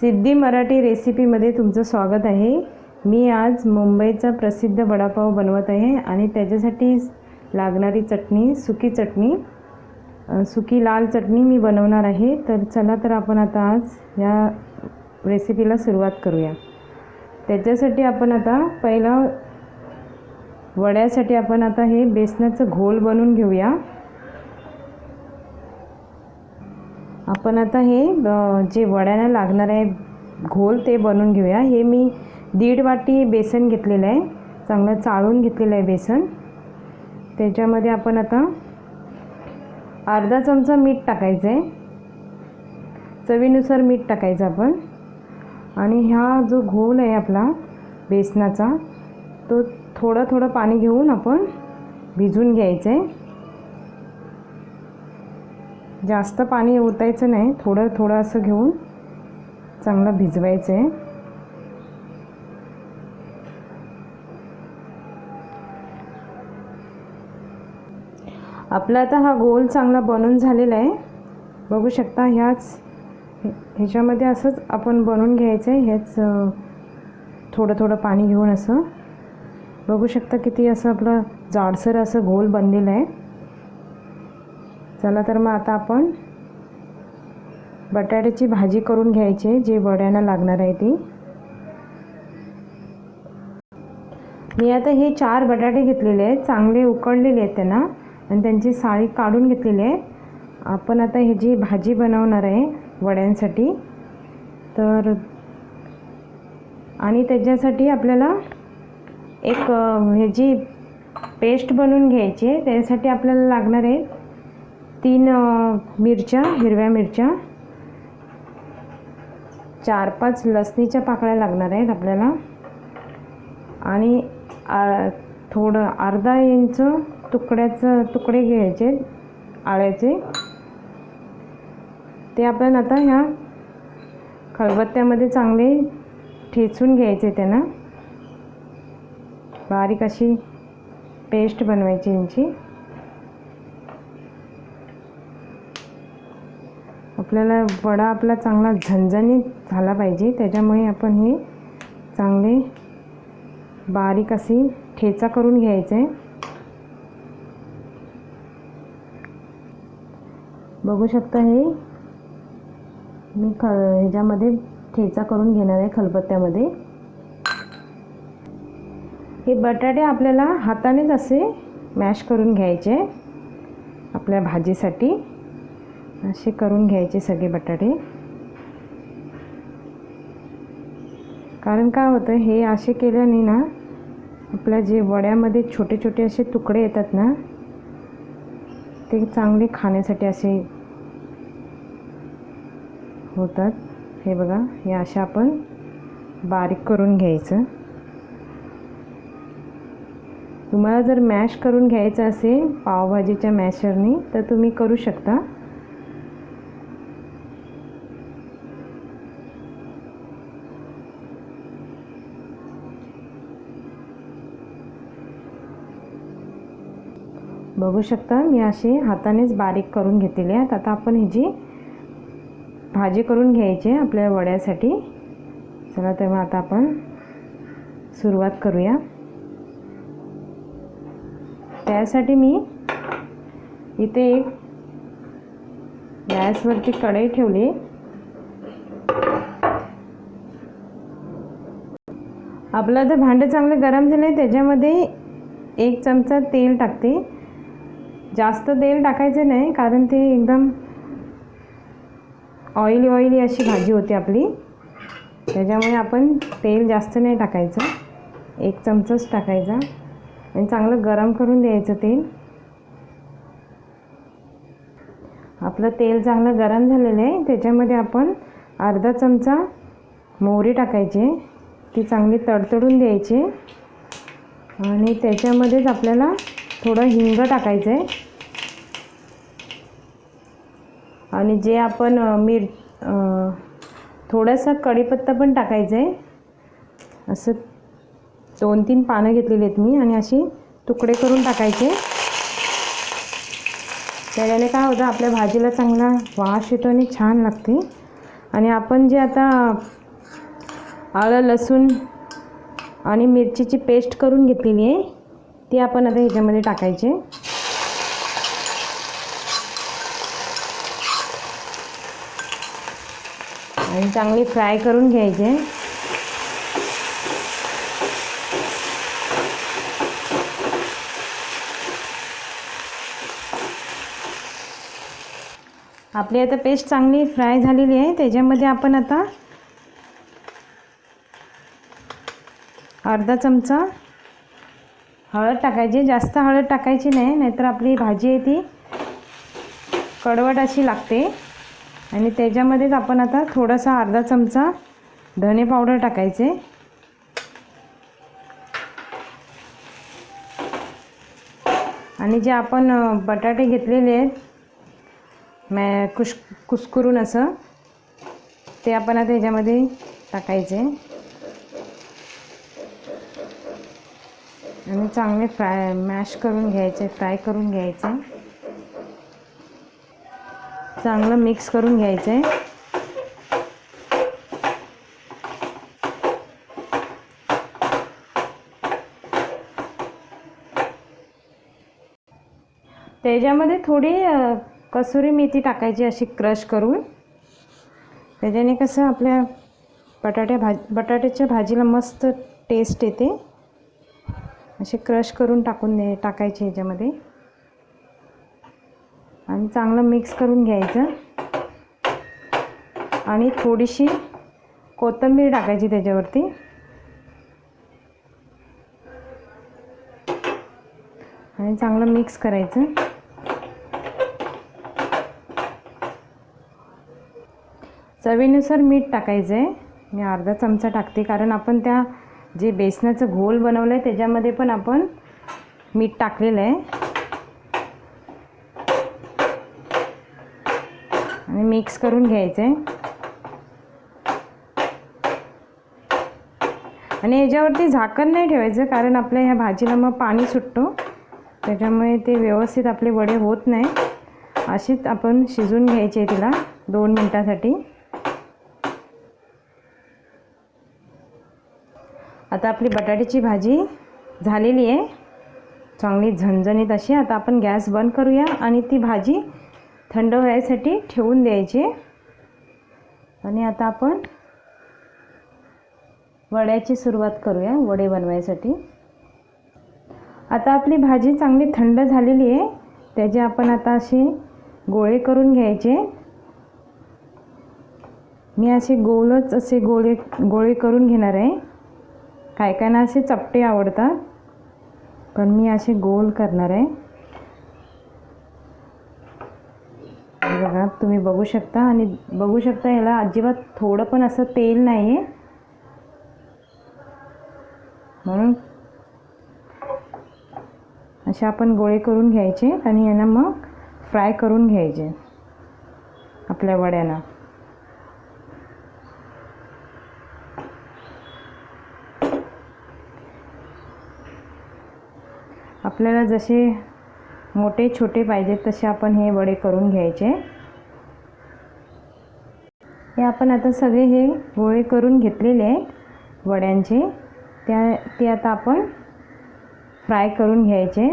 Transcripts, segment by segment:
सिद्धी मराठी रेसिपीमध्ये तुमचं स्वागत आहे. मी आज मुंबईचा प्रसिद्ध वडापाव बनवत आहे आणि त्याच्यासाठी लागणारी चटणी सुकी चटणी सुकी लाल चटणी मी बनवणार आहे. तर चला तर आपण आता आज या रेसिपीला सुरुवात करूया. त्याच्यासाठी आपण आता पहिला वड्यासाठी आपण आता हे बेसनाचं घोल बनवून घेऊया. आपण आता हे जे वड्याला लागणार आहे घोल ते बनवून घेऊया. हे मी दीड वाटी बेसन घेतलेलं आहे. चांगलं चाळून घेतलेलं आहे बेसन. त्याच्यामध्ये आपण आता अर्धा चमचा मीठ टाकायचं आहे चवीनुसार मीठ टाकायचं आपण. आणि हा जो घोल आहे आपला बेसनाचा तो थोडं थोडं पाणी घेऊन आपण भिजवून घ्यायचं आहे जास्त पाणी ओतायचं नाही थोडं थोडं असं घेऊन चांगलं भिजवायचं आहे. आपला आता हा गोल चांगला बनून झालेला आहे. बघू शकता ह्याच ह्याच्यामध्ये असंच आपण बनवून घ्यायचं आहे ह्याच थोडं थोडं पाणी घेऊन असं. बघू शकता किती असं आपलं जाडसर असं गोल बनलेलं आहे. चला तर मग आता आपण बटाट्याची भाजी करून घ्यायची जे वड्यांना लागणार आहे ती. मी आता हे चार बटाटे घेतलेले आहेत चांगले उकडलेले आहेत त्यांना आणि त्यांची साळी काढून घेतलेली आहे. आपण आता ह्याची भाजी बनवणार आहे वड्यांसाठी तर आणि त्याच्यासाठी आपल्याला एक ह्याची पेस्ट बनवून घ्यायची आहे त्यासाठी आपल्याला लागणार आहे तीन मिरच्या हिरव्या मिरच्या. चार पाच लसणीच्या पाकळ्या लागणार आहेत आपल्याला. आणि आ, थोडं अर्धा इंच तुकड्याचं तुकडे घ्यायचे आळ्याचे. ते आपण आता ह्या खलबत्त्यामध्ये चांगले ठेचून घ्यायचे त्यांना. बारीक अशी पेस्ट बनवायची यांची. आपल्याला वडा आपला चांगला झणझणीत झाला पाहिजे. त्याच्यामुळे आपण हे चांगले बारीक अशी ठेचा करून घ्यायचं. आहे बघू शकता हे मी ख ह्याच्यामध्ये ठेचा करून घेणार आहे खलबत्त्यामध्ये. हे बटाटे आपल्याला हातानेच असे मॅश करून घ्यायचे आपल्या भाजीसाठी. असे करून घ्यायचे सगळे बटाटे. कारण काय होतं हे असे केल्याने ना आपल्या जे वड्यामध्ये छोटे छोटे असे तुकडे येतात ना ते चांगले खाण्यासाठी असे होतात. हे बघा हे अशा आपण बारीक करून घ्यायचं. तुम्हाला जर मॅश करून घ्यायचं असेल पावभाजीच्या मॅशरनी तर तुम्ही करू शकता. बघू शकता. मी असे हातानेच बारीक करून घेतलेले आहेत आता आपण ह्याची भाजी करून घ्यायची आहे आपल्या वड्यासाठी चला तेव्हा आता आपण सुरुवात करूया. त्यासाठी मी इथे एक गॅसवरती कढई ठेवली. आपलं तर भांडं चांगलं गरम झालं आहे त्याच्यामध्ये एक चमचा तेल टाकते. जास्त तेल टाकायचं नाही कारण ते एकदम ऑइली ऑइली अशी भाजी होती आपली. त्याच्यामुळे आपण तेल जास्त नाही टाकायचं. एक चमचाच टाकायचा. आणि चांगलं गरम करून द्यायचं तेल. आपलं तेल चांगलं गरम झालेलं आहे. त्याच्यामध्ये आपण अर्धा चमचा मोहरी टाकायची. ती चांगली तडतडून द्यायची. आणि त्याच्यामध्येच आपल्याला थोडं हिंग टाकायचं आहे आणि जे आपण मिर थोडासा कढीपत्ता पण टाकायचं आहे असं दोन तीन पानं घेतलेली आहेत मी आणि अशी तुकडे करून टाकायचे. त्याच्याने काय होतं आपल्या भाजीला चांगला वास येतो आणि छान लागते. आणि आपण जे आता आलं लसूण आणि मिरचीची पेस्ट करून घेतलेली आहे ती आपण आता ह्याच्यामध्ये टाकायचे. आणि चांगली फ्राय करून घ्यायचे. आपली आता पेस्ट चांगली फ्राय झालेली आहे. त्याच्यामध्ये आपण आता अर्धा चमचा हळद टाकायची जास्त हळद टाकायची नाही नाहीतर आपली भाजी आहे ती कडवट अशी लागते. आणि त्याच्यामध्येच आपण आता थोडासा अर्धा चमचा धने पावडर टाकायचे. आणि जे आपण बटाटे घेतलेले आहेत मॅ कुश कुस्करून असं ते आपण आता ह्याच्यामध्ये टाकायचे. आणि चांगले फ्राय मॅश करून घ्यायचे फ्राय करून घ्यायचे. चांगलं मिक्स करून घ्यायचं. आहे त्याच्यामध्ये थोडी कसुरी मेथी टाकायची अशी क्रश करून. त्याच्याने कसं आपल्या बटाट्या भाज बटाट्याच्या भाजीला मस्त टेस्ट येते. असे क्रश करून टाकून टाकायचे ह्याच्यामध्ये आणि चांगलं मिक्स करून घ्यायचं. आणि थोडीशी कोथिंबीर टाकायची त्याच्यावरती. आणि चांगलं मिक्स करायचं. चवीनुसार मीठ टाकायचं आहे मी अर्धा चमचा टाकते कारण आपण त्या जे बेसनाचं घोल बनवलं आहे त्याच्यामध्ये पण आपण मीठ टाकलेलं आहे. आणि मिक्स करून घ्यायचं आहे. आणि याच्यावरती झाकण नाही ठेवायचं कारण आपल्या ह्या भाजीला मग पाणी सुटतो. त्याच्यामुळे ते व्यवस्थित आपले वडे होत नाही. अशीच आपण शिजून घ्यायचे तिला दोन मिनटासाठी. आता आपली बटाट्याची भाजी झालेली आहे. चांगली झणझणीत अशी. आता आपण गॅस बंद करूया आणि ती भाजी थंड व्हायसाठी ठेवून द्यायची. आणि आता आपण वड्याची सुरुवात करूया वडे बनवायसाठी. आता आपली भाजी चांगली थंड झालेली आहे. त्याचे आपण आता असे गोळे करून घ्यायचे. मी असे गोलच असे गोळे गोळे करून घेणार आहे. काय कायना असे चपटे आवडतात. पण मी असे गोल करणार आहे. बघा तुम्ही बघू शकता आणि बघू शकता याला अजिबात थोडं पण असं तेल नाही आहे म्हणून असे आपण गोळे करून घ्यायचे आणि यांना मग फ्राय करून घ्यायचे. आपल्या वड्यांना आपल्याला जसे मोठे छोटे पाहिजेत तसे आपण हे वडे करून घ्यायचे. हे आपण आता सगळे हे गोळे करून घेतलेले आहेत वड्यांचे. त्या ते आता आपण फ्राय करून घ्यायचे.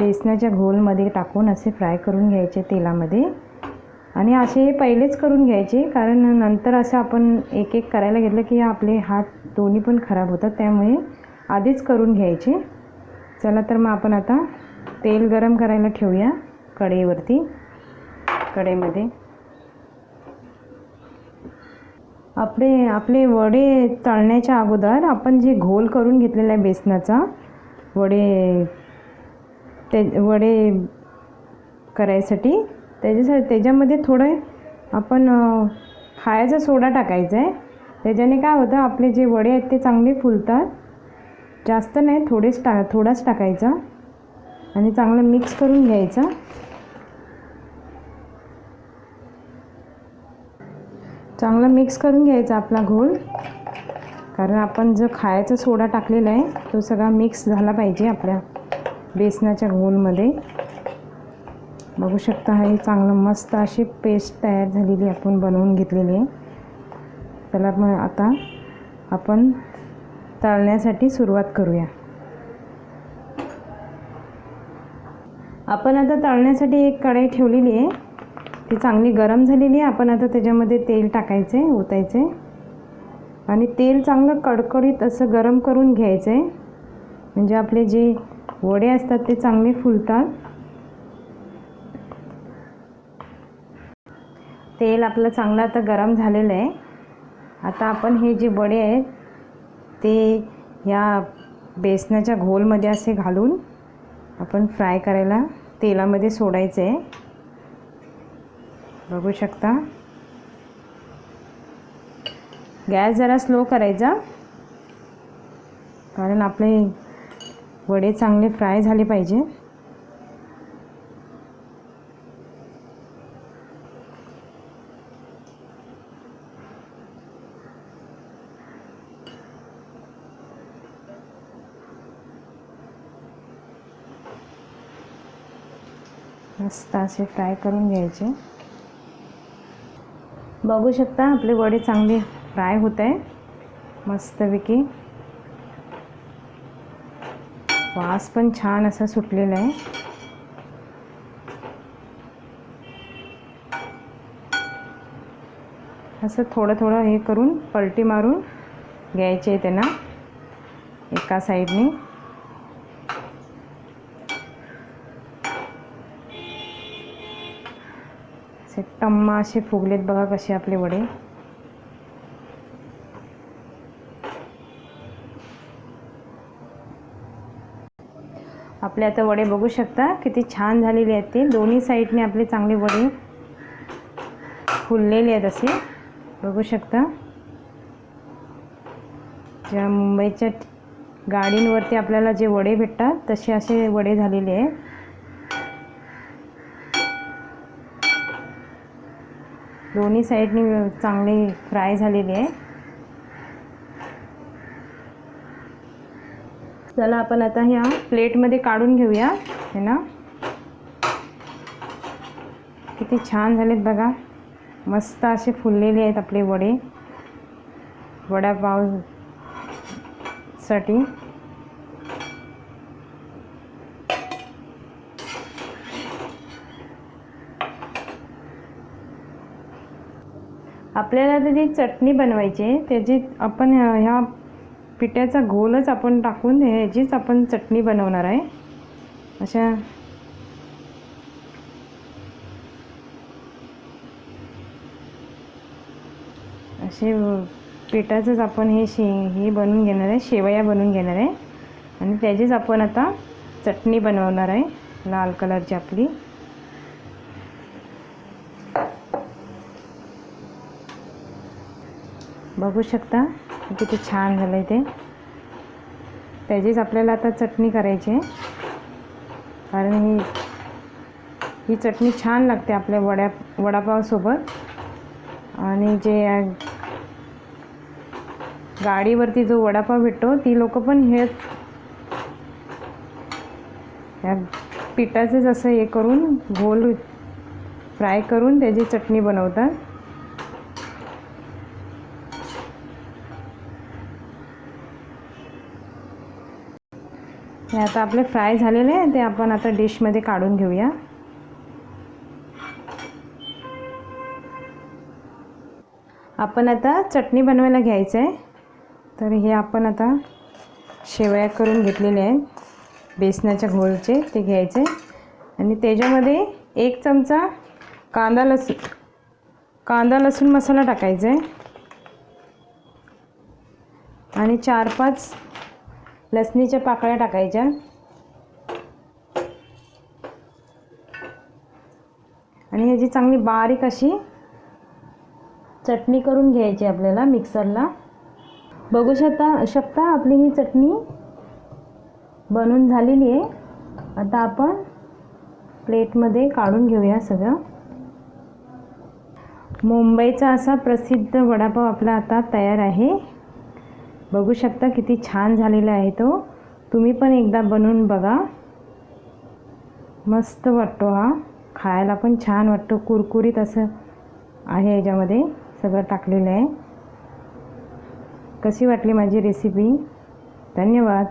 बेसनाच्या घोलमध्ये टाकून असे फ्राय करून घ्यायचे तेलामध्ये. आणि असे हे पहिलेच करून घ्यायचे कारण नंतर असं आपण एक एक करायला घेतलं की आपले हात दोन्ही पण खराब होतात त्यामुळे आधीच करून घ्यायचे. चला तर मग आपण आता तेल गरम करायला ठेवूया कढईवरती कढईमध्ये. आपले आपले वडे तळण्याच्या अगोदर आपण जे घोल करून घेतलेला आहे बेसनाचा वडे ते वडे करायसाठी त्याच्यासाठी त्याच्यामध्ये थोडं आपण खायचा सोडा टाकायचा आहे. त्याच्याने काय होतं आपले जे वडे आहेत ते चांगले फुलतात. जास्त नाही थोडेच टा थोडाच टाकायचा. आणि चांगलं मिक्स करून घ्यायचा. चांगलं मिक्स करून घ्यायचा आपला घोल. कारण आपण जो खायचा सोडा टाकलेला आहे तो सगळा मिक्स झाला पाहिजे आपल्या बेसनाच्या घोलमध्ये. बघू शकता हे चांगलं मस्त अशी पेस्ट तयार झालेली आपण बनवून घेतलेली आहे. त्याला मग आता आपण तळण्यासाठी सुरुवात करूया. आपण आता तळण्यासाठी एक कढई ठेवलेली आहे. ती चांगली गरम झालेली आहे. आपण आता त्याच्यामध्ये तेल टाकायचे ओतायचे. आणि तेल चांगलं कडकडीत असं गरम करून घ्यायचं. आहे म्हणजे आपले जे वडे असतात ते चांगले फुलतात. तेल आपलं चांगलं आता गरम झालेलं आहे. आता आपण हे जे वडे आहेत ते या बेसनाच्या घोलमध्ये असे घालून आपण फ्राय करायला तेलामध्ये सोडायचं. आहे बघू शकता. गॅस जरा स्लो करायचा. कारण आपले वडे चांगले फ्राय झाले पाहिजे. मस्त असे फ्राय करून घ्यायचे. बघू शकता आपले वडे चांगले फ्राय होत. आहे मस्तपैकी. वास पण छान असा सुटलेला आहे. असं थोडं थोडं हे करून पलटी मारून घ्यायचे त्यांना एका साईडने असे टम्मा असे फुगलेत बघा कसे आपले वडे. आपले आता वडे बघू शकता किती छान झालेले आहेत ते. दोन्ही साईडने आपले चांगले वडे फुललेले आहेत असे. बघू शकता. ज्या मुंबईच्या गाडींवरती आपल्याला जे वडे भेटतात तसे असे वडे झालेले आहेत. दोन्ही साईडनी चांगले फ्राय झालेली आहे. चला आपण आता ह्या प्लेटमध्ये काढून घेऊया. हे ना? किती छान झालेत बघा. मस्त असे फुललेले आहेत आपले वडे. वडापावसाठी. आपल्याला त्याची चटणी बनवायची आहे त्याची आपण ह्या पिठ्याचा घोलच आपण टाकून ह्याचीच आपण चटणी बनवणार आहे. अशा. असे पिठाचंच आपण हे शे हे बनवून घेणार आहे शेवया बनवून घेणार आहे. आणि त्याचीच आपण आता चटणी बनवणार आहे लाल कलरची आपली. बघू शकता. किती छान झालं आहे ते. त्याचीच आपल्याला आता चटणी करायची आहे. कारण ही ही चटणी छान लागते आपल्या वड्या वडापावसोबत. आणि जे गाडीवरती जो वडापाव भेटतो ती लोक पण हेच या पिठाचंच असं हे करून घोल फ्राय करून त्याची चटणी बनवतात. हे आता आपले फ्राय झालेले आहे ते आपण आता डिशमध्ये काढून घेऊया. आपण आता चटणी बनवायला घ्यायचं आहे तर हे आपण आता शेवया करून घेतलेले आहेत. बेसनाच्या घोळचे ते घ्यायचे. आणि त्याच्यामध्ये एक चमचा कांदा लसूण कांदा लसूण मसाला टाकायचा आहे. आणि चार पाच लसणीच्या पाकळ्या टाकायच्या. आणि ह्याची चांगली बारीक अशी चटणी करून घ्यायची आपल्याला मिक्सरला. बघू शकता शकता आपली ही चटणी बनून झालेली आहे. आता आपण प्लेटमध्ये काढून घेऊया सगळं. मुंबईचा असा प्रसिद्ध वडापाव आपला आता तयार आहे. बघू शकता किती छान झालेला आहे तो. तुम्ही पण एकदा बनवून बघा. मस्त वाटतो हा. खायला पण छान वाटतो. कुरकुरीत असं आहे याच्यामध्ये. सगळं टाकलेलं आहे. कशी वाटली माझी रेसिपी धन्यवाद.